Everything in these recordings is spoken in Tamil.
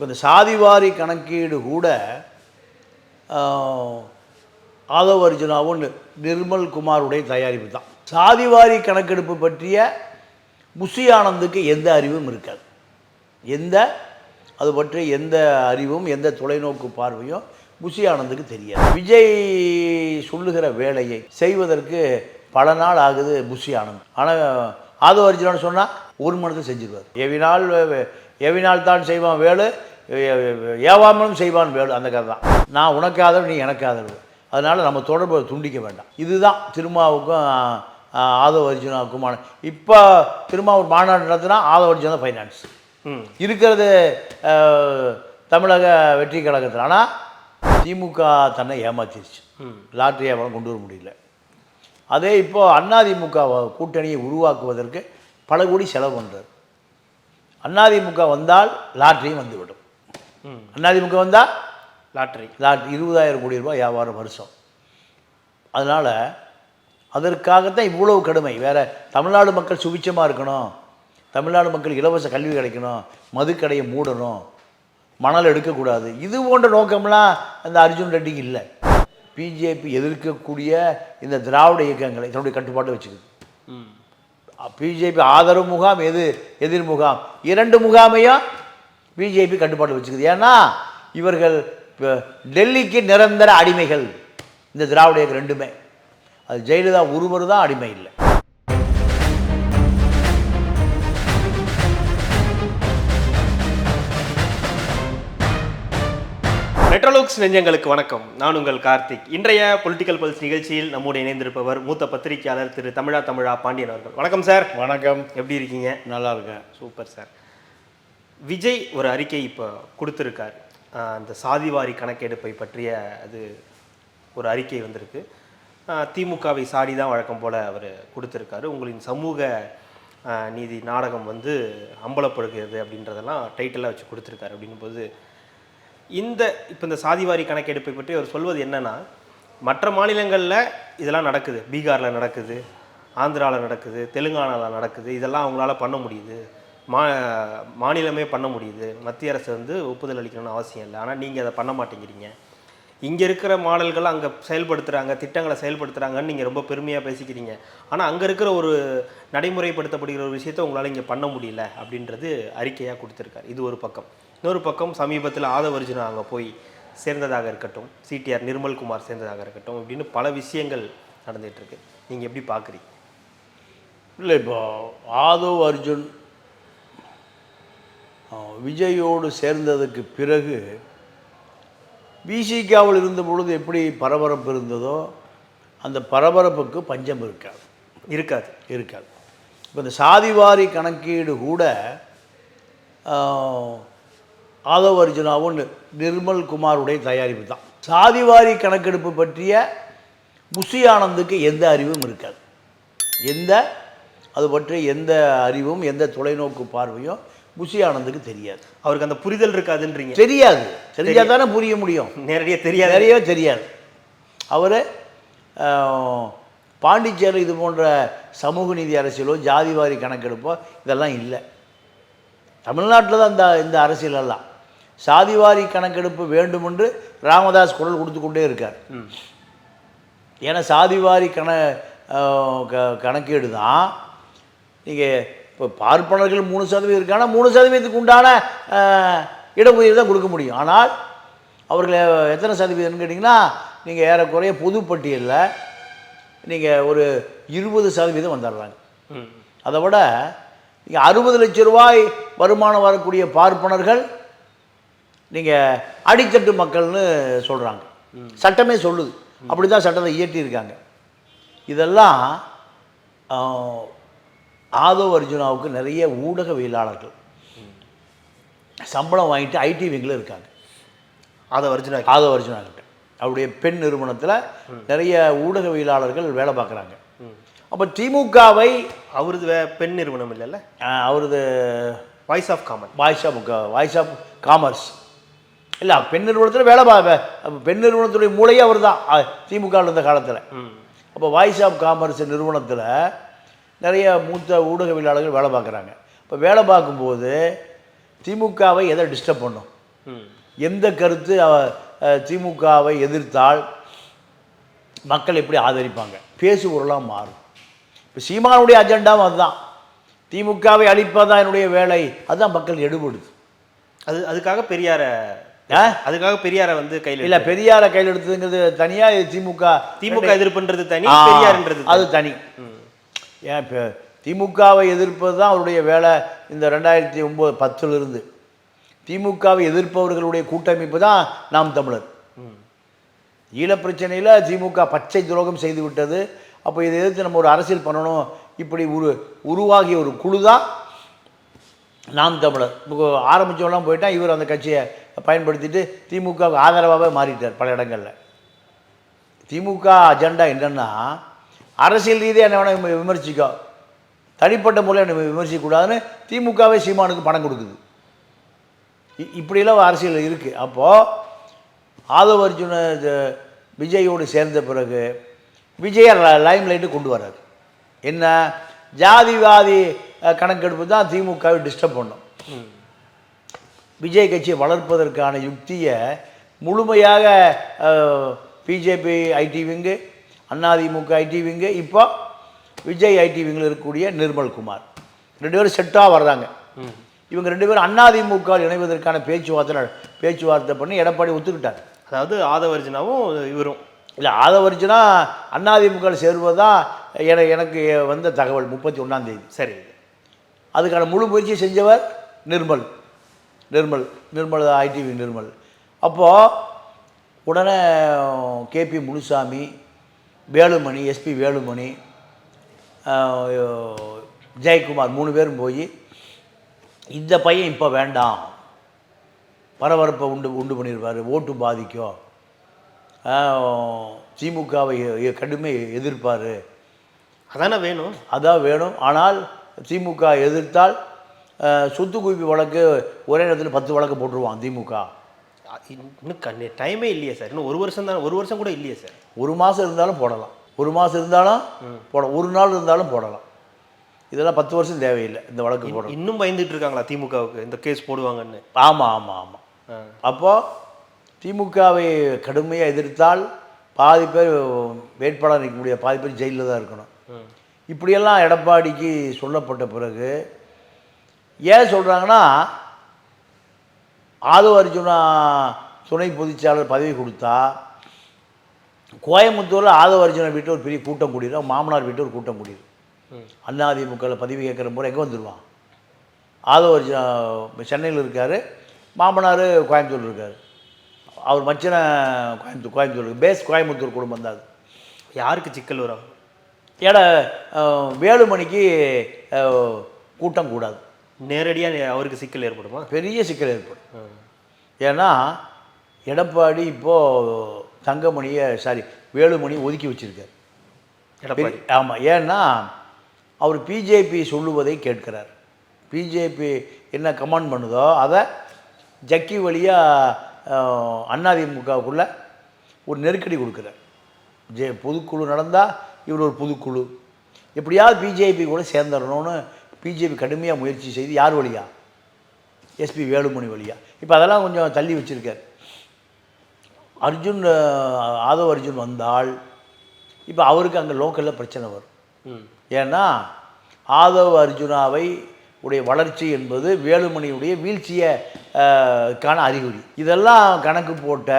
இப்போ இந்த சாதிவாரி கணக்கீடு கூட ஆதவ் அர்ஜுனாவும் நி- நிர்மல் குமாருடைய தயாரிப்பு தான். சாதிவாரி கணக்கெடுப்பு பற்றிய முசி ஆனந்துக்கு எந்த அறிவும் இருக்காது. எந்த அது பற்றி எந்த அறிவும் எந்த தொலைநோக்கு பார்வையும் முசி ஆனந்துக்கு தெரியாது. விஜய் சொல்லுகிற வேலையை செய்வதற்கு பல நாள் ஆகுது புசி ஆனந்த் ஆனால் ஆதவ அர்ஜுனான்னு சொன்னால் ஒரு மனத்தை செஞ்சிருவார். எவினால் வே- எவினால் தான் செய்வான் வேலு ஏவாமலும் செய்வான் வேலு அந்த கதை தான். நான் உனக்கு ஆதரவு நீ எனக்கு ஆதரவு. அதனால் நம்ம தொடர்பை துண்டிக்க வேண்டாம். இதுதான் திருமாவுக்கும் ஆதவ அர்ஜுனாவுக்குமான இப்போ திரும்ப ஒரு மாநாடு நடத்தினா ஆதவ அர்ஜுனா ஃபைனான்ஸ் இருக்கிறது தமிழக வெற்றி கழகத்தில். ஆனால் திமுக தன்னை ஏமாத்திருச்சு. ம். லாட்டரி வியாபாரம் கொண்டு வர முடியல. அதே இப்போ அதிமுக கூட்டணியை உருவாக்குவதற்கு பல கோடி செலவு பண்ணுறார் அதிமுக வந்தால் லாட்டரியும் வந்துவிடும். அதிமுக வந்தால் லாட்டரி லாட் இருபதாயிரம் கோடி ரூபாய் வியாபாரம் வருஷம். அதனால் அதற்காகத்தான் இவ்வளவு கடுமை. வேறு தமிழ்நாடு மக்கள் சுபிச்சமாக இருக்கணும். தமிழ்நாடு மக்கள் இலவச கல்வி கிடைக்கணும். மதுக்கடையை மூடணும். மணல் எடுக்கக்கூடாது. இது போன்ற நோக்கம்லாம் அந்த அர்ஜுன் ரெட்டிக்கு இல்லை. பிஜேபி எதிர்க்கக்கூடிய இந்த திராவிட இயக்கங்களை தன்னுடைய கட்டுப்பாட்டை வச்சுக்குது. ம். பிஜேபி ஆதரவு முகாம் எது? எதிர் முகாம். இரண்டு முகாமையும் பிஜேபி கட்டுப்பாடு வச்சுக்குது. ஏன்னா இவர்கள் இப்ப டெல்லிக்கு நிரந்தர அடிமைகள். இந்த திராவிட இயக்கம் ரெண்டுமே. அது ஜெயலலிதா ஒருவர் தான் அடிமை இல்லை. மெட்ரோலுக்ஸ் நெஞ்சங்களுக்கு வணக்கம். நான் உங்கள் கார்த்திக். இன்றைய பொலிட்டிக்கல் பல்ஸ் நிகழ்ச்சியில் நம்மோடு இணைந்திருப்பவர் மூத்த பத்திரிகையாளர் திரு. தமிழா தமிழா பாண்டியன் அவர்கள். வணக்கம் சார். வணக்கம். எப்படி இருக்கீங்க? நல்லா இருக்கேன். Super sir. விஜய் ஒரு அறிக்கை இப்போ கொடுத்துருக்கார். அந்த சாதிவாரி கணக்கெடுப்பை பற்றிய அது ஒரு அறிக்கை வந்திருக்கு. திமுகவை சாடி தான் வழக்கம் போல் அவர் கொடுத்துருக்காரு. உங்களின் சமூக நீதி நாடகம் வந்து அம்பலப்படுகிறது அப்படின்றதெல்லாம் டைட்டிலாக வச்சு கொடுத்துருக்காரு அப்படின்போது இந்த இப்போ இந்த சாதிவாரி கணக்கெடுப்பை பற்றி அவர் சொல்வது என்னென்னா மற்ற மாநிலங்களில் இதெல்லாம் நடக்குது. பீகாரில் நடக்குது ஆந்திராவில் நடக்குது தெலுங்கானாவில் நடக்குது இதெல்லாம் அவங்களால பண்ண முடியுது. மா மாநிலமே பண்ண முடியுது. மத்திய அரசு வந்து ஒப்புதல் அளிக்கணும்னு அவசியம் இல்லை. ஆனால் நீங்கள் அதை பண்ண மாட்டேங்கிறீங்க. இங்கே இருக்கிற மாடல்கள் அங்கே செயல்படுத்துகிறாங்க திட்டங்களை செயல்படுத்துகிறாங்கன்னு நீங்கள் ரொம்ப பெருமையாக பேசிக்கிறீங்க. ஆனால் அங்கே இருக்கிற ஒரு நடைமுறைப்படுத்தப்படுகிற ஒரு விஷயத்தை உங்களால் இங்கே பண்ண முடியல அப்படின்றது அறிக்கையாக கொடுத்துருக்காரு. இது ஒரு பக்கம். இன்னொரு பக்கம் சமீபத்தில் ஆதவர்ஜுனா அங்கே போய் சேர்ந்ததாக இருக்கட்டும் சிடிஆர் நிர்மல்குமார் சேர்ந்ததாக இருக்கட்டும் இப்படின்னு பல விஷயங்கள் நடந்துகிட்ருக்கு நீங்கள் எப்படி பார்க்குறீங்க இல்லை இப்போ ஆதவ் அர்ஜுன் விஜயோடு சேர்ந்ததுக்கு பிறகு விசிகாவில் இருந்த பொழுது எப்படி பரபரப்பு இருந்ததோ அந்த பரபரப்புக்கு பஞ்சம் இருக்காது. இருக்காது. இருக்காது. இப்போ இந்த சாதிவாரி கணக்கீடு கூட ஆதவ் அர்ஜுனாவும் நிர்மல் குமாருடைய தயாரிப்பு தான். சாதிவாரி கணக்கெடுப்பு பற்றிய புசி ஆனந்துக்கு எந்த அறிவும் இருக்காது. எந்த அது பற்றி எந்த அறிவும் எந்த தொலைநோக்கு பார்வையும் புசி ஆனந்துக்கு தெரியாது. அவருக்கு அந்த புரிதல் இருக்காதுன்றீங்க. தெரியாது. தெரிஞ்சால் தானே புரிய முடியும். நேரடியாக தெரியாது. நிறைய தெரியாது. அவர் பாண்டிச்சேரி இது போன்ற சமூக நீதி அரசியலோ ஜாதிவாரி கணக்கெடுப்போ இதெல்லாம் இல்லை. தமிழ்நாட்டில் தான் இந்த இந்த அரசியலெல்லாம் சாதிவாரி கணக்கெடுப்பு வேண்டுமென்று ராமதாஸ் குரல் கொடுத்து கொண்டே இருக்கார். ஏன்னா சாதிவாரி கண கணக்கீடு தான். நீங்கள் இப்போ பார்ப்பனர்கள் மூணு சதவீதம் இருக்கானா மூணு சதவீதத்துக்கு உண்டான இடஒதுக்கீடு தான் கொடுக்க முடியும். ஆனால் அவர்கள் எத்தனை சதவீதம்னு கேட்டிங்கன்னா நீங்கள் ஏறக்குறைய பொதுப்பட்டியலில் நீங்கள் ஒரு இருபது சதவீதம் வந்துடுறாங்க. அதை விட நீங்கள் அறுபது லட்ச ரூபாய் வருமானம் வரக்கூடிய பார்ப்பனர்கள் நீங்கள் அடித்தட்டு மக்கள்னு சொல்கிறாங்க சட்டமே சொல்லுது. அப்படி தான் சட்டத்தை இயற்றியிருக்காங்க. இதெல்லாம் ஆதவ் அர்ஜுனாவுக்கு நிறைய ஊடகவியலாளர்கள் சம்பளம் வாங்கிட்டு ஐடி விங்கில் இருக்காங்க. ஆதவ அர்ஜுனா கிட்ட. அவருடைய பெண் நிறுவனத்தில் நிறைய ஊடகவியலாளர்கள் வேலை பார்க்குறாங்க. அப்போ திமுகவை அவரது பெண் நிறுவனம் இல்லைல்ல? அவரது voice of common voice of voice of commerce இல்லை பெண் நிறுவனத்தில் வேலை பா வே- பெண் நிறுவனத்துடைய மூளையே அவர் தான் திமுக இருந்த காலத்தில். அப்போ வாய்ஸ் ஆஃப் காமர்ஸ் நிறுவனத்தில் நிறைய மூத்த ஊடகவியலாளர்கள் வேலை பார்க்குறாங்க. இப்போ வேலை பார்க்கும்போது திமுகவை எதை டிஸ்டர்ப் பண்ணும்? எந்த கருத்து திமுகவை எதிர்த்தால் மக்கள் எப்படி ஆதரிப்பாங்க? பேசுபொருளாக மாறும். இப்போ சீமானுடைய அஜெண்டாவும் அதுதான். திமுகவை அழிப்பதான் என்னுடைய வேலை? அதுதான் மக்கள் எடுபடுது. அது அதுக்காக பெரியார? அதுக்காக பெரியாரை வந்து கையில் இல்லை பெரியாரை கையில் எடுத்ததுங்கிறது தனியாக திமுக திமுக எதிர்ப்புன்றது தனி பெரியார்ன்றது அது தனி. ஏன் இப்போ திமுகவை எதிர்ப்பது தான் அவருடைய வேலை இந்த ரெண்டாயிரத்தி ஒம்பது பத்துலேருந்து. திமுகவை எதிர்ப்பவர்களுடைய கூட்டமைப்பு தான் நாம் தமிழர். ம். பிரச்சனையில் திமுக பச்சை துரோகம் செய்து விட்டது. அப்போ இதை எதிர்த்து நம்ம ஒரு அரசியல் பண்ணணும். இப்படி உரு உருவாகிய ஒரு குழு தான் நாம் தமிழர். இப்போ ஆரம்பித்தவெல்லாம் போயிட்டால் இவர் அந்த கட்சியை பயன்படுத்திட்டு திமுகவுக்கு ஆதரவாகவே மாறிட்டார் பல இடங்களில். திமுக அஜெண்டா என்னென்னா அரசியல் ரீதியாக என்ன வேணால் விம- விமர்சிக்கோ. தனிப்பட்ட முறையில் என்ன விமர்சிக்கக்கூடாதுன்னு திமுகவே சீமானுக்கு பணம் கொடுக்குது. இ- இப்படியெல்லாம் அரசியல் இருக்குது அப்போது ஆதவ அர்ஜுன விஜயோடு சேர்ந்த பிறகு விஜயை லைம் லைட்டு கொண்டு வர்றார். என்ன? ஜாதிவாதி கணக்கெடுப்பு தான் திமுகவை டிஸ்டர்ப் பண்ணும். விஜய் கட்சியை வளர்ப்பதற்கான யுக்தியை முழுமையாக BJP IT wing AIADMK IT wing இப்போ விஜய் ஐடி விங்கில் இருக்கக்கூடிய நிர்மல் குமார். ரெண்டு பேரும் செட்டாக வர்றாங்க. இவங்க ரெண்டு பேரும் அதிமுக இணைவதற்கான பேச்சுவார்த்தை பேச்சுவார்த்தை பண்ணி எடப்பாடி ஒத்துக்கிட்டார். அதாவது ஆதவர்ஜுனாவும் இவரும். இல்லை ஆதவர்ஜுனா அதிமுக சேருவது தான் என எனக்கு வந்த தகவல் முப்பத்தி ஒன்றாம் தேதி. சரி. அதுக்கான முழு முயற்சி செஞ்சவர் நிர்மல். நிர்மல் நிர்மல் ஐடிவி நிர்மல். அப்போது உடனே கேபி முனுசாமி வேலுமணி எஸ்பி வேலுமணி ஜெயக்குமார் மூணு பேரும் போய் இந்த பையன் இப்போ வேண்டாம். பரபரப்பை உண்டு உண்டு பண்ணியிருப்பார் ஓட்டு பாதிக்கும். திமுகவை கடுமை எதிர்ப்பார். அதானே வேணும்? அதான் வேணும். ஆனால் திமுக எதிர்த்தால் சொத்து குவிப்பு வழக்கு ஒரே நேரத்தில் பத்து வழக்கு போட்டுருவான் திமுக. இன்னும் கண்ணு டைமே இல்லையே சார் இன்னும் ஒரு வருஷம் தான் ஒரு வருஷம் கூட இல்லையே சார் ஒரு மாதம் இருந்தாலும் போடலாம். ஒரு மாதம் இருந்தாலும் போட ஒரு நாள் இருந்தாலும் போடலாம். இதெல்லாம் பத்து வருஷம் தேவையில்லை இந்த வழக்கு போடலாம் இன்னும் பயந்துட்டு இருக்காங்களா திமுகவுக்கு? இந்த கேஸ் போடுவாங்கன்னு. ஆமாம் ஆமாம் ஆமாம். அப்போது திமுகவை கடுமையாக எதிர்த்தால் பாதி பேர் வேட்பாளர் நிற்க முடியாது. பாதி பேர் ஜெயிலில் தான் இருக்கணும். இப்படியெல்லாம் எடப்பாடிக்கு சொல்லப்பட்ட பிறகு ஏன் சொல்கிறாங்கன்னா ஆதவ அர்ஜுனா துணை பொதுச்செயலாளர் பதவி கொடுத்தா கோயம்புத்தூரில் ஆதவ அர்ஜுனா வீட்டில் ஒரு பெரிய கூட்டம் கூடிடும் மாமனார் வீட்டில் ஒரு கூட்டம் கூடிடும். அதிமுகவில் பதவி கேட்குற முறை எங்கே வந்துடுவான் ஆதவ அர்ஜுனா சென்னையில் இருக்கார் மாமனார் கோயம்புத்தூர் இருக்கார். அவர் மச்சனை கோயம்புத்தூர் கோயம்புத்தூர். பேஸ் கோயம்புத்தூர் குடும்பம் தான் அது. யாருக்கு சிக்கல் வரும்? அஹ், வேலுமணிக்கு கூட்டம் கூடாது. நேரடியாக அவருக்கு சிக்கல் ஏற்படுமா? பெரிய சிக்கல் ஏற்படும். ஏன்னா எடப்பாடி இப்போது தங்கமணியை சாரி வேலுமணி ஒதுக்கி வச்சிருக்கார். எடப்பாடி. ஆமாம் ஏன்னா அவர் பிஜேபி சொல்லுவதை கேட்கிறார். பிஜேபி என்ன கமெண்ட் பண்ணுதோ அதை ஜக்கி வழியாக அதிமுகவுக்குள்ள ஒரு நெருக்கடி கொடுக்குறார். ஜே பொதுக்குழு நடந்தால் இவர் ஒரு பொதுக்குழு. எப்படியாவது பிஜேபி கூட சேர்ந்துடணும்னு பிஜேபி கடுமையாக முயற்சி செய்து யார் வழியா? எஸ்பி வேலுமணி வழியா. இப்போ அதெல்லாம் கொஞ்சம் தள்ளி வச்சிருக்கார். அர்ஜுன் ஆதவ் அர்ஜுன் வந்தால் இப்போ அவருக்கு அங்கே லோக்கலில் பிரச்சனை வரும். ஏன்னா ஆதவ் அர்ஜுனாவை உடைய வளர்ச்சி என்பது வேலுமணியுடைய வீழ்ச்சியை கான அறிகுறி. இதெல்லாம் கணக்கு போட்ட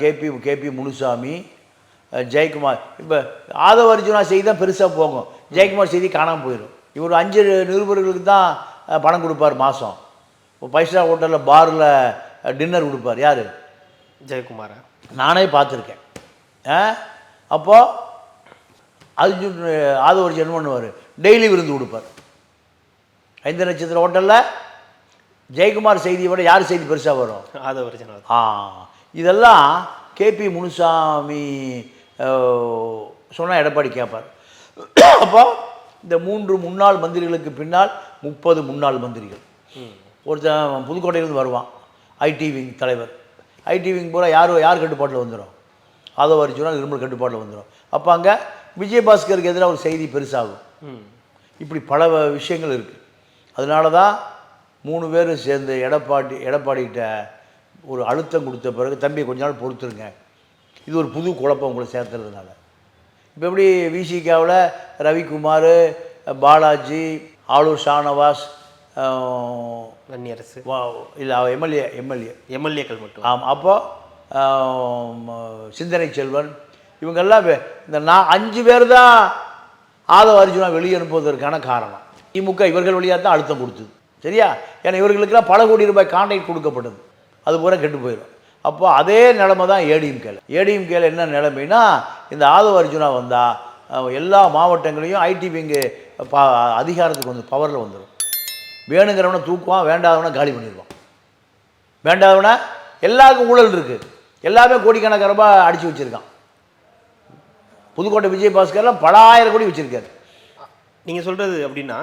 கேபி கேபி முனுசாமி ஜெயக்குமார். இப்போ ஆதவ அர்ஜுனா செய்தி தான் பெருசாக போகும். ஜெயக்குமார் செய்தி காணாமல் போயிடும் இவர் அஞ்சு நிருபர்களுக்கு தான் பணம் கொடுப்பார் மாதம் இப்போ ஃபைவ் ஸ்டார் ஹோட்டலில் பாரில் டின்னர் கொடுப்பார். யார்? ஜெயக்குமாரா. நானே பார்த்துருக்கேன். ஆ? அப்போது அர்ஜுன் ஆதவ அர்ஜுன் என்ன பண்ணுவார் டெய்லி விருந்து கொடுப்பார். ஐந்து நட்சத்திர ஹோட்டலில் ஜெயக்குமார் செய்தியை விட யார் செய்தி பெருசாக வரும்? ஆதவர்ஜுனா ஆ இதெல்லாம் கேபி முனுசாமி சொன்னால் எடப்பாடி கேட்பார் அப்போ இந்த மூன்று முன்னாள் மந்திரிகளுக்கு பின்னால் முப்பது முன்னாள் மந்திரிகள். ம் ஒருத்தன் புதுக்கோட்டையிலேருந்து வருவான் ஐடி விங் தலைவர். ஐடி விங் பூரா யார் யார் கட்டுப்பாட்டில் வந்துடும் ஆதவ அர்ஜுனா இருமல் கட்டுப்பாட்டில் வந்துடும் அப்போ அங்கே விஜயபாஸ்கருக்கு எதிராக ஒரு செய்தி பெருசாகும். இப்படி பல விஷயங்கள் இருக்குது அதனால தான் மூணு பேரும் சேர்ந்து எடப்பாடி எடப்பாடிகிட்ட ஒரு அழுத்தம் கொடுத்த பிறகு தம்பி கொஞ்ச நாள் பொறுத்துருங்க. இது ஒரு புது குழப்பம் உங்களை சேர்த்துறதுனால. இப்போ எப்படி விசிகாவில் ரவிக்குமார் பாலாஜி ஆளூர் ஷானவாஸ் வன்னியரசு. இல்லை எம்எல்ஏ எம்எல்ஏ. எம்எல்ஏக்கள் மட்டும். ஆமாம் அப்போ சிந்தனை செல்வன். இவங்கெல்லாம் இந்த நான் அஞ்சு பேர் தான் ஆதவ அர்ஜுனா வெளியே அனுப்புவதற்கான காரணம். திமுக இவர்கள் வழியாக தான் அழுத்தம் கொடுத்தது. சரியா? ஏன்னா இவர்களுக்கெல்லாம் பல கோடி ரூபாய் கான்ட்ராக்ட் கொடுக்கப்பட்டது. அது பூரா கெட்டு போயிடும் அப்போ அதே நிலமை தான் ஏடிஎம்கேல ஏடிஎம்கேல என்ன நிலைமைனா இந்த ஆதவ அர்ஜுனா வந்தால் எல்லா மாவட்டங்களையும் ஐடி விங்கு பா அதிகாரத்துக்கு வந்து பவரில் வந்துடும் வேணுங்கிறவனை தூக்குவான் வேண்டாதவனை காலி பண்ணிடுவான். வேண்டாதவனை எல்லாருக்கும் ஊழல் இருக்குது எல்லாமே கோடிக்கணக்கான ரூபாய் அடித்து வச்சுருக்கான். புதுக்கோட்டை விஜய் பாஸ்கர்லாம் பல ஆயிரம் கோடி வச்சுருக்காரு. நீங்கள் சொல்கிறது அப்படின்னா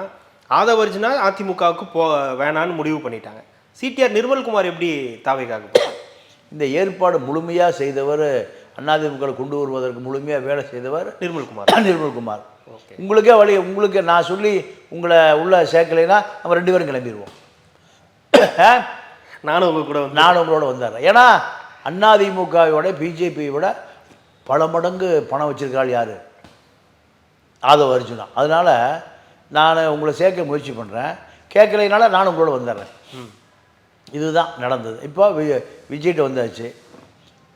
ஆதவர்ஜுனா அதிமுகவுக்கு போ வேணான்னு முடிவு பண்ணிட்டாங்க. சிடிஆர் நிர்மல்குமார் எப்படி தாவைக்காக போகிறாங்க இந்த ஏற்பாடு முழுமையாக செய்தவர் அதிமுக கொண்டு வருவதற்கு முழுமையாக வேலை செய்தவர் நிர்மல்குமார். நிர்மல்குமார். உங்களுக்கே வழி உங்களுக்கு நான் சொல்லி உங்களை உள்ள சேர்க்கலைன்னா நம்ம ரெண்டு பேரும் கிளம்பிடுவோம் நானும் உங்க கூட வந்து நான் உங்களோட வந்தார். ஏன்னா அதிமுகவோட பிஜேபியை விட பல மடங்கு பணம் வச்சிருக்கிறாள் யார்? ஆதவ அர்ஜுனா. அதனால் நான் உங்களை சேர்க்க முயற்சி பண்ணுறேன் கேட்கலைனால நான் உங்களோட வந்துடுறேன். ம். இதுதான் நடந்தது. இப்போ வி விஜய்கிட்ட வந்தாச்சு.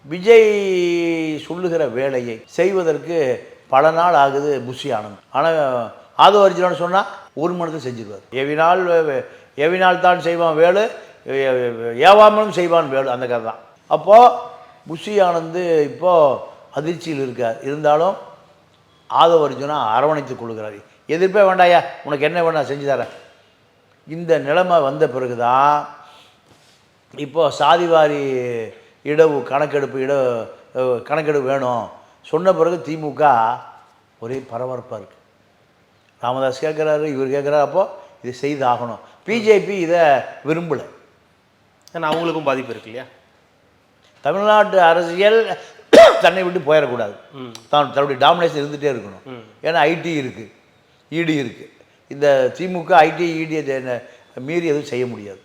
விஜய் சொல்லுகிற வேலையை செய்வதற்கு பல நாள் ஆகுது புஷி ஆனந்த். ஆனால் ஆதோ அர்ஜுனான்னு சொன்னால் ஒரு மனத்தை செஞ்சிருவார். எவினால் வே- எவினால் தான் செய்வான் வேலு ஏவாமலும் செய்வான் வேலு அந்த கதை தான். அப்போது புஷி ஆனந்து இப்போது அதிர்ச்சியில் இருக்கார். இருந்தாலும் ஆதவ அர்ஜுனா அரவணைத்துக் கொள்கிறார். எதிர்ப்பே வேண்டாயா உனக்கு என்ன வேணா செஞ்சு தரேன். இந்த நிலைமை வந்த பிறகுதான் இப்போ சாதிவாரி இடவு கணக்கெடுப்பு இட கணக்கெடுப்பு வேணும். சொன்ன பிறகு திமுக ஒரே பரபரப்பாக இருக்குது ராமதாஸ் கேட்குறாரு இவர் கேட்குறாரு அப்போது இதை செய்து ஆகணும் பிஜேபி இதை விரும்பலை. ஏன்னா அவங்களுக்கும் பாதிப்பு இருக்கு இல்லையா? தமிழ்நாட்டு அரசியல் தன்னை விட்டு போயிடக்கூடாது. தான் தன்னுடைய டாமினேஷன் இருந்துகிட்டே இருக்கணும். ஏன்னா ஐடி இருக்குது இடி இருக்குது இந்த திமுக ஐடி இடி மீறி எதுவும் செய்ய முடியாது.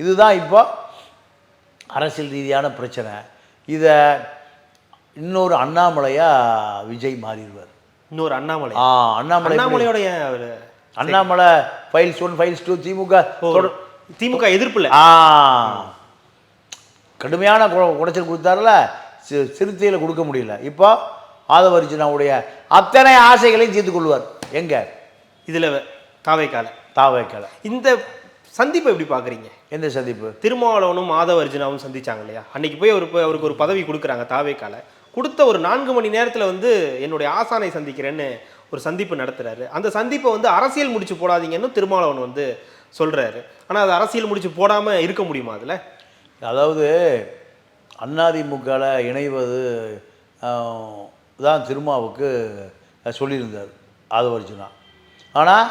இதுதான் இப்போ அரசியல் ரீதியான பிரச்சனை. இதை இன்னொரு அண்ணாமலையாக விஜய் மாறிடுவார். இன்னொரு அண்ணாமலை. ஆ அண்ணாமலை எப்படி- அண்ணாமலையோட ஏன் அவரு Annamalai files one files two DMK DMK எதிர்ப்பு இல்ல ஆ. கடுமையான குடைச்சல் கொடுத்தாருல சிறுத்தையில் கொடுக்க முடியல. இப்போ ஆதவர்ஜுனாவுடைய அத்தனை ஆசைகளையும் தீர்த்து கொள்வார். எங்க? இதுல தாவைக்கால. தாவைக்கல. இந்த சந்திப்பை எப்படி பாக்குறீங்க எந்த சந்திப்பு? திருமாவளவனும் மாதவ அர்ஜுனாவும் சந்திச்சாங்க இல்லையா அன்னைக்கு போய் ஒரு அவருக்கு ஒரு பதவி கொடுக்குறாங்க தாவேக்கால. கொடுத்த ஒரு நான்கு மணி நேரத்துல வந்து என்னுடைய ஆசானை சந்திக்கிறேன்னு ஒரு சந்திப்பு நடத்துறாரு. அந்த சந்திப்பை வந்து அரசியல் முடிச்சு போடாதீங்கன்னு திருமாவளவன் வந்து சொல்றாரு. ஆனா அது அரசியல் முடிச்சு போடாம இருக்க முடியுமா அதுல? அதாவது அதிமுகவில் இணைவது தான் திருமாவுக்கு சொல்லியிருந்தார் ஆதவர்ஜுனா. ஆனால்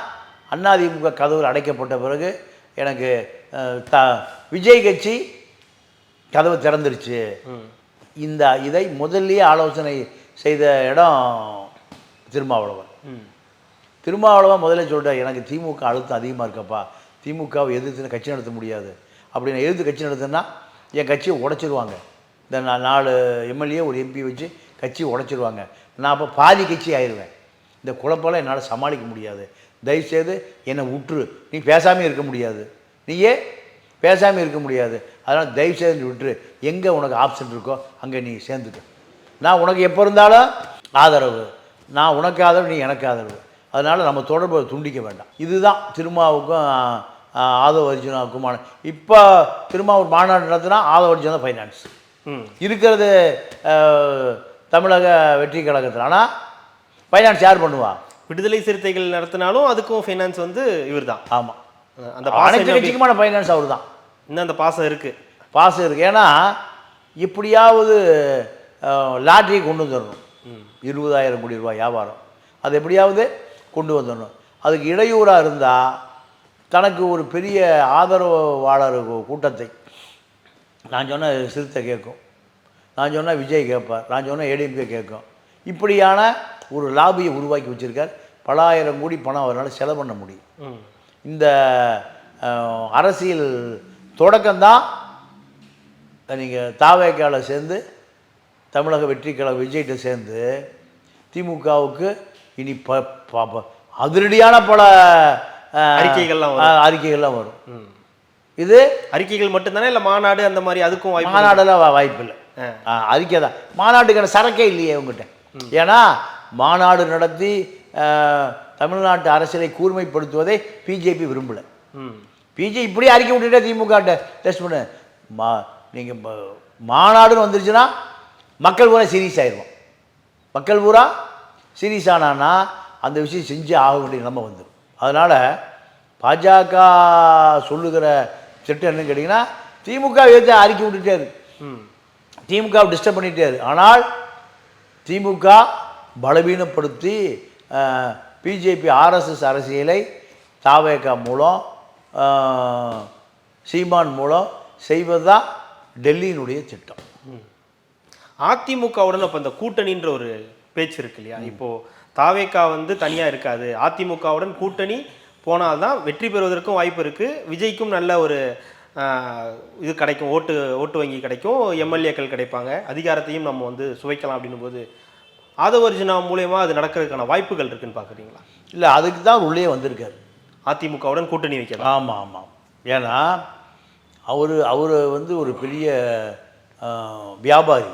அதிமுக கதவு அடைக்கப்பட்ட பிறகு எனக்கு த விஜய் கட்சி கதவு திறந்துருச்சு. இந்த இதை முதல்லயே ஆலோசனை செய்த இடம் திருமாவளவன். திருமாவளவன் முதல்ல சொல்லிட்டார் எனக்கு திமுக அழுத்தம் அதிகமாக இருக்கப்பா. திமுகவை எதிர்த்து கட்சி நடத்த முடியாது. அப்படி நான் எதிர்த்து கட்சி நடத்தினா என் கட்சியை உடைச்சிருவாங்க. இந்த நாலு எம்எல்ஏ ஒரு எம்பி வச்சு கட்சியை உடைச்சிருவாங்க. நான் அப்போ பாதி கட்சி ஆயிடுவேன் இந்த குழப்பெல்லாம் என்னால் சமாளிக்க முடியாது. தயவுசெய்து என்னை விட்டுரு நீ பேசாமல் இருக்க முடியாது. நீயே பேசாமல் இருக்க முடியாது. அதனால் தயவுசெய்து நீ விட்டுரு எங்கே உனக்கு ஆப்ஷன் இருக்கோ அங்கே நீ சேர்ந்துக்க. நான் உனக்கு எப்போ இருந்தாலும் ஆதரவு. நான் உனக்கு ஆதரவு நீ எனக்கு ஆதரவு. அதனால் நம்ம தொடர்பை துண்டிக்க வேண்டாம். இதுதான் திருமாவுக்கும் ஆதவ அர்ஜுனாவுக்குமான இப்போ திருமா ஒரு மாநாடு நடத்தினா ஆதவ அர்ஜுனா ஃபைனான்ஸ் இருக்கிறது தமிழக வெற்றி கழகத்தில். ஆனால் ஃபைனான்ஸ் யார் பண்ணுவா? விடுதலை சிறுத்தைகள் நடத்தினாலும் அதுக்கும் ஃபைனான்ஸ் வந்து இவர்தான். ஆமாம் அந்த அனைத்து கட்சிக்குமான ஃபைனான்ஸ் அவர் தான் இன்னும் அந்த பாசம் இருக்கு. பாசம் இருக்குது ஏன்னா எப்படியாவது லாட்ரி கொண்டு வந்துடணும் இருபதாயிரம் கோடி ரூபாய் வியாபாரம். அது எப்படியாவது கொண்டு வந்துடணும் அதுக்கு இடையூறாக இருந்தால் தனக்கு ஒரு பெரிய ஆதரவாளர் கூட்டத்தை நான் சொன்ன சிறுத்தை கேட்கும். நான் சொன்னால் விஜய் கேட்பார். நான் சொன்னால் ஏடிஎம்கே கேட்கும். இப்படியான ஒரு லாபியை உருவாக்கி வச்சுருக்கார். பல ஆயிரம் கோடி பணம் அவரால் செலவு பண்ண முடியும். இந்த அரசியல் தொடக்கம்தான். நீங்கள் தாவேக்காவில் சேர்ந்து தமிழக வெற்றி கழக விஜய்கிட்ட சேர்ந்து திமுகவுக்கு இனி ப ப- அதிரடியான பல அறிக்கைகள்லாம் அறிக்கைகள்லாம் வரும். இது அறிக்கைகள் மட்டும்தானே? இல்லை மாநாடு அந்த மாதிரி அதுக்கும் வாய்ப்பு மாநாடெல்லாம் வாய்ப்பு இல்லை. அறிக்கை தான் மாநாட்டுக்கான சரக்கே இல்லையே உங்ககிட்ட. ஏன்னா மாநாடு நடத்தி தமிழ்நாட்டு அரசியலை கூர்மைப்படுத்துவதை பிஜேபி விரும்பலை. பிஜே இப்படியே அறிக்கை விட்டுட்டே திமுக டெஸ்ட் பண்ணு. மா நீங்கள் மாநாடுன்னு வந்துருச்சுன்னா மக்கள் பூரா சீரியஸ் ஆயிடுவோம். மக்கள் பூரா சீரியஸ் ஆனான்னா அந்த விஷயம் செஞ்சு ஆக வேண்டிய நிலைமை வந்துடும் அதனால் பாஜக சொல்லுகிற திட்டம் என்னன்னு கேட்டிங்கன்னா திமுக எடுத்து அறிக்கை விட்டுட்டே இருக்கு. திமுக டிஸ்டர்ப் பண்ணிட்டே இருக்கு. ஆனால் திமுக பலவீனப்படுத்தி பிஜேபி ஆர்எஸ்எஸ் அரசியலை தாவேகா மூலம் சீமான் மூலம் செய்வதுதான் டெல்லியினுடைய திட்டம். அதிமுகவுடன் அப்போ இந்த கூட்டணின்ற ஒரு பேச்சு இருக்கு இல்லையா? இப்போ தாவேக்கா வந்து தனியா இருக்காது. அதிமுகவுடன் கூட்டணி போனால்தான் வெற்றி பெறுவதற்கும் வாய்ப்பு இருக்கு. விஜய்க்கும் நல்ல ஒரு இது கிடைக்கும். ஓட்டு ஓட்டு வங்கி கிடைக்கும். எம்எல்ஏக்கள் கிடைப்பாங்க. அதிகாரத்தையும் நம்ம வந்து சுவைக்கலாம் அப்படின்னும் போது ஆதவர்ஜுனா மூலயமா அது நடக்கிறதுக்கான வாய்ப்புகள் இருக்குன்னு பார்க்குறீங்களா? இல்லை அதுக்கு தான் உள்ளே வந்திருக்காரு. அதிமுகவுடன் கூட்டணி வைக்கலாம் ஆமாம் ஆமாம் ஏன்னா அவர் அவர் வந்து ஒரு பெரிய வியாபாரி.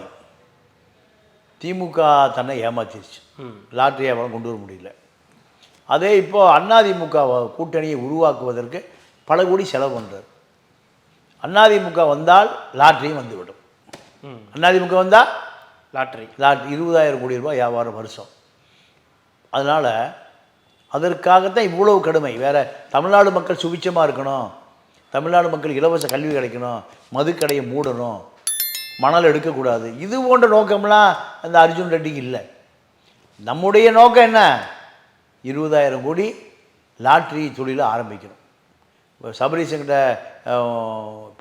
திமுக தன்னை ஏமாத்திருச்சு. ம். லாட்டரி வியாபாரம் கொண்டு வர முடியல. அதே இப்போ அதிமுக கூட்டணியை உருவாக்குவதற்கு பல கோடி செலவு பண்ணுறார் அதிமுக வந்தால் லாட்டரியும் வந்துவிடும். அதிமுக வந்தால் லாட்ரி. லாட் இருபதாயிரம் கோடி ரூபாய் வியாபாரம் வருஷம். அதனால் அதற்காகத்தான் இவ்வளவு கடுமை. வேறு தமிழ்நாடு மக்கள் சுபிச்சமாக இருக்கணும். தமிழ்நாடு மக்கள் இலவச கல்வி கிடைக்கணும். மதுக்கடையை மூடணும். மணல் எடுக்கக்கூடாது. இது போன்ற நோக்கம்லாம் அந்த அர்ஜுன் ரெட்டிக்கு இல்லை. நம்முடைய நோக்கம் என்ன? இருபதாயிரம் கோடி லாட்ரி தொழிலை ஆரம்பிக்கணும். சபரீசங்கிட்ட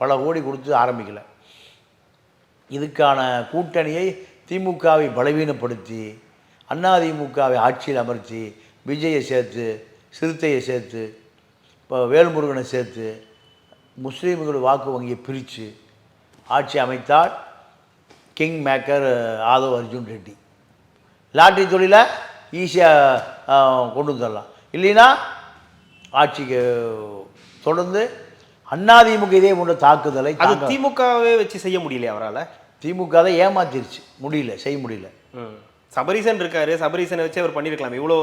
பல கோடி கொடுத்து ஆரம்பிக்கலை. இதுக்கான கூட்டணியை திமுகவை பலவீனப்படுத்தி அதிமுகவை ஆட்சியில் அமர்த்தி விஜயை சேர்த்து சிறுத்தையை சேர்த்து இப்போ வேல்முருகனை சேர்த்து முஸ்லீம்கள் வாக்கு வங்கியை பிரித்து ஆட்சி அமைத்தால் king maker Aadhav Arjun Reddy. Lottery தொழிலை ஈஸியாக கொண்டு வந்துடலாம். இல்லைன்னா ஆட்சிக்கு தொடர்ந்து அதிமுக இதே போன்ற தாக்குதலை அது திமுகவே வச்சு செய்ய முடியலையா அவரால்? திமுக அதை ஏமாத்திருச்சு. முடியல செய்ய முடியல. ம். சபரீசன் இருக்காரு. சபரீசனை வச்சு அவர் பண்ணியிருக்கலாம் இவ்வளோ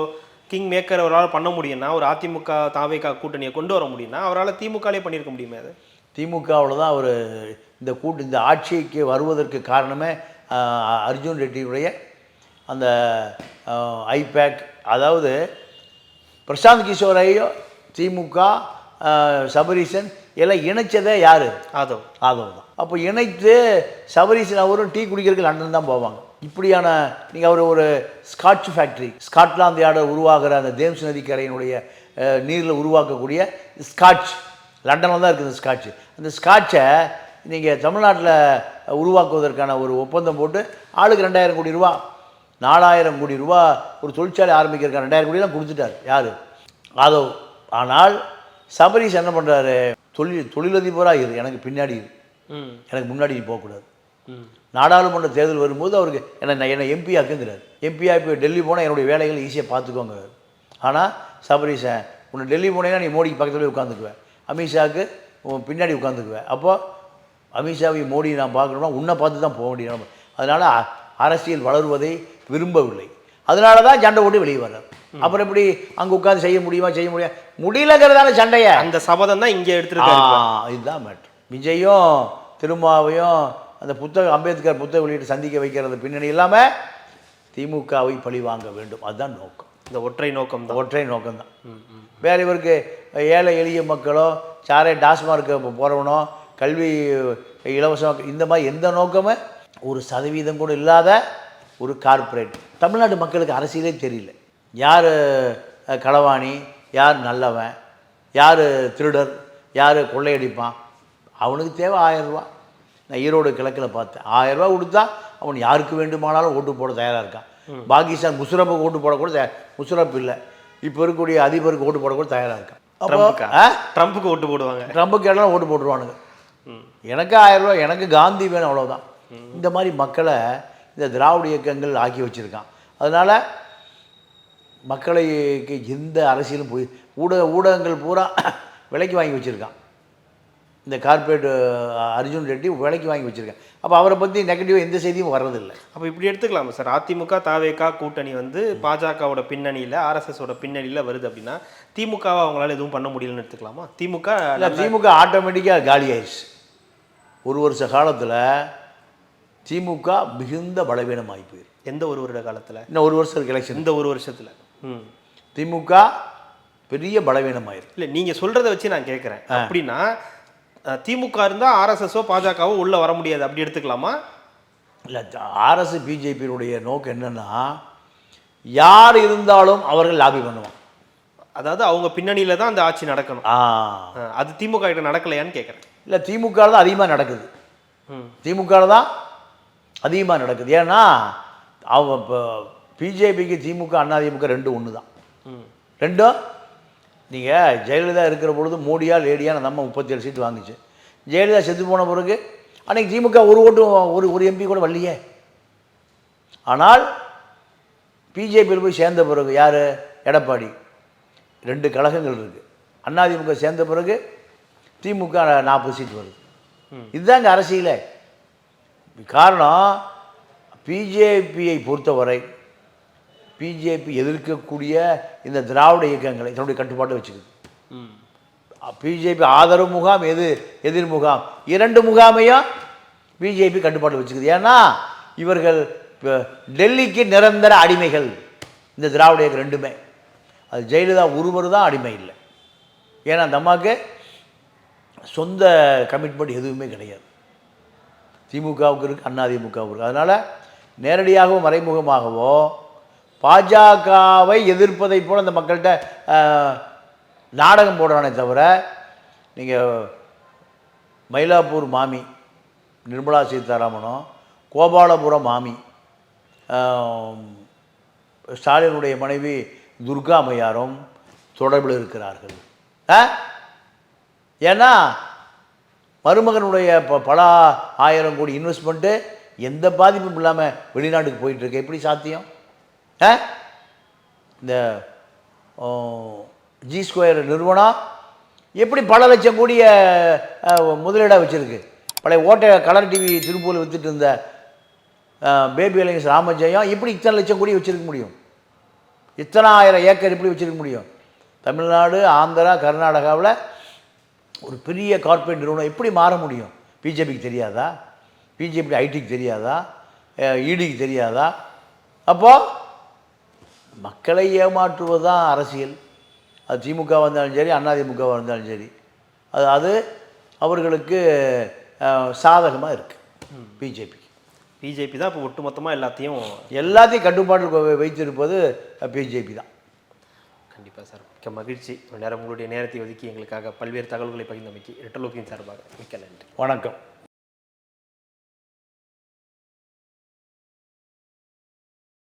கிங் மேக்கர் அவரால் பண்ண முடியும்னா ஒரு அதிமுக தாவேகா கூட்டணியை கொண்டு வர முடியும்னா அவரால் திமுகலே பண்ணியிருக்க முடியுமே அது? திமுகவில் தான் அவர் இந்த கூட்டு இந்த ஆட்சிக்கு வருவதற்கு காரணமே அர்ஜுன் ரெட்டியுடைய அந்த ஐபேக் அதாவது பிரசாந்த் கிஷோரையும் திமுக சபரீசன் எல்லாம் இணைச்சதே யார்? ஆதவ். ஆதவ் தான். அப்போ இணைத்து சபரீசன் அவரும் டீ குடிக்கிறதுக்கு லண்டன் தான் போவாங்க. இப்படியான நீங்கள் அவர் ஒரு ஸ்காட்ச் ஃபேக்ட்ரி ஸ்காட்லாந்து யார்டு உருவாகிற அந்த தேம்ஸ் நதிக்கரையினுடைய நீரில் உருவாக்கக்கூடிய ஸ்காட்ச் லண்டனில் தான் இருக்குது ஸ்காட்ச் அந்த ஸ்காட்சை நீங்கள் தமிழ்நாட்டில் உருவாக்குவதற்கான ஒரு ஒப்பந்தம் போட்டு ஆளுக்கு ரெண்டாயிரம் கோடி ரூபா நாலாயிரம் கோடி ரூபா ஒரு தொழிற்சாலை ஆரம்பிக்கிறக்கா ரெண்டாயிரம் கோடிலாம் கொடுத்துட்டார். யார்? ஆதவ். ஆனால் சபரீஷ் என்ன பண்ணுறாரு தொழில் தொழிலதிபராக இரு. எனக்கு பின்னாடி இரு. எனக்கு முன்னாடி நீ போகக்கூடாது. நாடாளுமன்ற தேர்தல் வரும்போது அவருக்கு என்ன என்னை எம்பி ஆக்குங்கிறார். எம்பியா இப்போ டெல்லி போனால் என்னுடைய வேலைகளை ஈஸியாக பார்த்துக்கோங்கிறார் ஆனால் சபரீஷன் உன்னை டெல்லி போனேன்னா நீ மோடிக்கு பக்கத்தில் போய் உட்காந்துக்குவேன். அமித்ஷாவுக்கு உன் பின்னாடி உட்காந்துக்குவேன். அப்போ அமித்ஷாவை மோடி நான் பார்க்கணும்னா உன்னை பார்த்து தான் போக நிலைமை. அதனால் அரசியல் வளருவதை விரும்பவில்லை. அதனால தான் சண்டை போட்டு வெளியே வர்றார். அப்புறம் எப்படி அங்கே உட்காந்து செய்ய முடியுமா செய்ய முடியாது முடியலங்கிறதான சண்டையை. அந்த சபதம் தான் இங்கே. ஆ, இதுதான் மேட்ரு விஜயும் திருமாவையும் அந்த புத்தக அம்பேத்கர் புத்தக வெளியிட்டு சந்திக்க வைக்கிறது பின்னணி இல்லாமல் திமுகவை பழி வாங்க வேண்டும். அதுதான் நோக்கம். இந்த ஒற்றை நோக்கம் தான். ஒற்றை நோக்கம்தான் வேற இவருக்கு ஏழை எளிய மக்களோ சாரே டாஸ்மார்க்கு போகிறவனோ கல்வி இலவசம் இந்த மாதிரி எந்த நோக்கமும் ஒரு சதவீதம் கூட இல்லாத ஒரு கார்ப்பரேட் தமிழ்நாட்டு மக்களுக்கு அரசியலே தெரியல. யார் களவாணி யார் நல்லவன் யார் திருடர் யார் கொள்ளையடிப்பான் அவனுக்கு தேவை ஆயிரம் ரூபா. நான் ஈரோடு கிழக்கில் பார்த்தேன். ஆயிரம் ரூபா கொடுத்தா அவன் யாருக்கு வேண்டுமானாலும் ஓட்டு போட தயாராக இருக்கான். பாகிஸ்தான் முஷரப்புக்கு ஓட்டு போட கூட தயார் முஷரப் இல்லை. இப்போ இருக்கக்கூடிய அதிபருக்கு ஓட்டு போட கூட தயாராக இருக்கான். அப்போ? ட்ரம்புக்கு ஓட்டு போடுவாங்க. ட்ரம்புக்கு எல்லாம் ஓட்டு போட்டுருவானுங்க. எனக்கு ரூபாய் எனக்கு காந்தி வேணும் அவ்வளோதான் இந்த மாதிரி மக்களை இந்த திராவிட இயக்கங்கள் ஆக்கி வச்சுருக்கான். அதனால் மக்களுக்கு எந்த அரசியலும் போய் ஊடக ஊடகங்கள் பூரா விலைக்கு வாங்கி வச்சுருக்கான். இந்த கார்ப்பரேட் அர்ஜுன் ரெட்டி விலைக்கு வாங்கி வச்சுருக்கேன் அப்போ அவரை பற்றி நெகட்டிவ் எந்த செய்தியும் வர்றதில்லை. அப்போ இப்படி எடுத்துக்கலாமா சார்? அதிமுக தாவேகா கூட்டணி வந்து பாஜகவோட பின்னணியில் ஆர்எஸ்எஸோட பின்னணியில் வருது அப்படின்னா திமுகவை அவங்களால எதுவும் பண்ண முடியலன்னு எடுத்துக்கலாமா? திமுக இல்லை திமுக ஆட்டோமேட்டிக்காக காலி ஆயிடுச்சு. ஒரு வருஷ காலத்தில் திமுக மிகுந்த பலவீனமாகி போயிடும் எந்த ஒரு வருட காலத்தில்? இன்னும் ஒரு வருஷம் எலெக்ஷன் இந்த ஒரு வருஷத்தில். ம். திமுக பெரிய பலவீனமாயிரும் இல்லை நீங்கள் சொல்கிறத வச்சு நான் கேட்குறேன் அப்படின்னா திமுக இருந்தால் ஆர்எஸ்எஸோ பாஜகவோ உள்ளே வர முடியாது. அப்படி எடுத்துக்கலாமா? இல்லை ஆர்எஸ் பிஜேபியினுடைய நோக்கம் என்னென்னா யார் இருந்தாலும் அவர்கள் லாபி பண்ணுவான் அதாவது அவங்க பின்னணியில் தான் அந்த ஆட்சி நடக்கணும். அது திமுக கிட்ட நடக்கலையான்னு கேட்குறேன் இல்லை திமுக தான் அதிகமாக நடக்குது. திமுக தான் அதிகமாக நடக்குது. ஏன்னா அவங்க இப்போ பிஜேபிக்கு திமுக அதிமுக ரெண்டும் ஒன்று தான் ரெண்டும் நீங்கள் ஜெயலலிதா இருக்கிற பொழுது மோடியா லேடியா நம்ம முப்பத்தேழு சீட்டு வாங்குச்சு. ஜெயலலிதா செத்து போன பிறகு அன்னைக்கு திமுக ஒரு ஓட்டு ஒரு ஒரு எம்பி கூட வரலையே. ஆனால் பிஜேபியில் போய் சேர்ந்த பிறகு யார்? எடப்பாடி. ரெண்டு கழகங்கள் இருக்குது அதிமுக சேர்ந்த பிறகு திமுக நாற்பது சீட் வருது. இதுதாங்க அரசியலே. காரணம் பிஜேபியை பொறுத்தவரை பிஜேபி எதிர்க்கக்கூடிய இந்த திராவிட இயக்கங்களை தன்னுடைய கட்டுப்பாட்டை வச்சுக்குது. பிஜேபி ஆதரவு முகாம் எது எதிர் முகாம் இரண்டு முகாமையும் பிஜேபி கட்டுப்பாடு வச்சுக்குது. ஏன்னா இவர்கள் இப்போ டெல்லிக்கு நிரந்தர அடிமைகள். இந்த திராவிட இயக்கம் ரெண்டுமே. அது ஜெயலலிதா ஒருவர் தான் அடிமை இல்லை. ஏன்னா அந்த அம்மாவுக்கு சொந்த கமிட்மெண்ட் எதுவுமே கிடையாது. திமுகவுக்கு இருக்குது அதிமுகவுக்கு இருக்குது அதனால் நேரடியாகவோ மறைமுகமாகவோ பாஜகவை எதிர்ப்பதைப் போல் அந்த மக்கள்கிட்ட நாடகம் போடுறானே தவிர நீங்கள் மயிலாப்பூர் மாமி நிர்மலா சீதாராமனும் கோபாலபுரம் மாமி ஸ்டாலினுடைய மனைவி துர்கா அம்மையாரும் தொடர்பில் இருக்கிறார்கள். ஆ? ஏன்னா மருமகனுடைய பல ஆயிரம் கோடி இன்வெஸ்ட்மெண்ட்டு எந்த பாதிப்பும் இல்லாமல் வெளிநாட்டுக்கு போயிட்டுருக்கு எப்படி சாத்தியம்? இந்த ஜி ஸ்கொயர் நிறுவனம் எப்படி பல லட்சம் கூடிய முதலீடாக வச்சுருக்கு? பழைய ஓட்டை கலர் டிவி திருப்பூரில் விற்றுட்டு இருந்த பேபி அலையன்ஸ் ராமஜெயம் எப்படி இத்தனை லட்சம் கூடிய வச்சுருக்க முடியும்? இத்தனை ஆயிரம் ஏக்கர் எப்படி வச்சுருக்க முடியும்? தமிழ்நாடு ஆந்திரா கர்நாடகாவில் ஒரு பெரிய கார்ப்பரேட் நிறுவனம் எப்படி மாற முடியும்? பிஜேபிக்கு தெரியாதா? பிஜேபி ஐடிக்கு தெரியாதா? இடிக்கு தெரியாதா? அப்போது மக்களை ஏமாற்றுவது தான் அரசியல். அது திமுக வந்தாலும் சரி அதிமுக வந்தாலும் சரி. அது அது அவர்களுக்கு சாதகமாக இருக்குது பிஜேபிக்கு பிஜேபி. தான் இப்போ ஒட்டுமொத்தமாக எல்லாத்தையும் எல்லாத்தையும் கட்டுப்பாட்டில் வைத்திருப்பது பிஜேபி தான். கண்டிப்பாக சார். மிக்க மகிழ்ச்சி. நேரம் உங்களுடைய நேரத்தை ஒதுக்கி எங்களுக்காக பல்வேறு தகவல்களை பகிர்ந்தமைக்கு ரெட்டலோக்கியின் சார்பாக மிக்க நன்றி. வணக்கம்.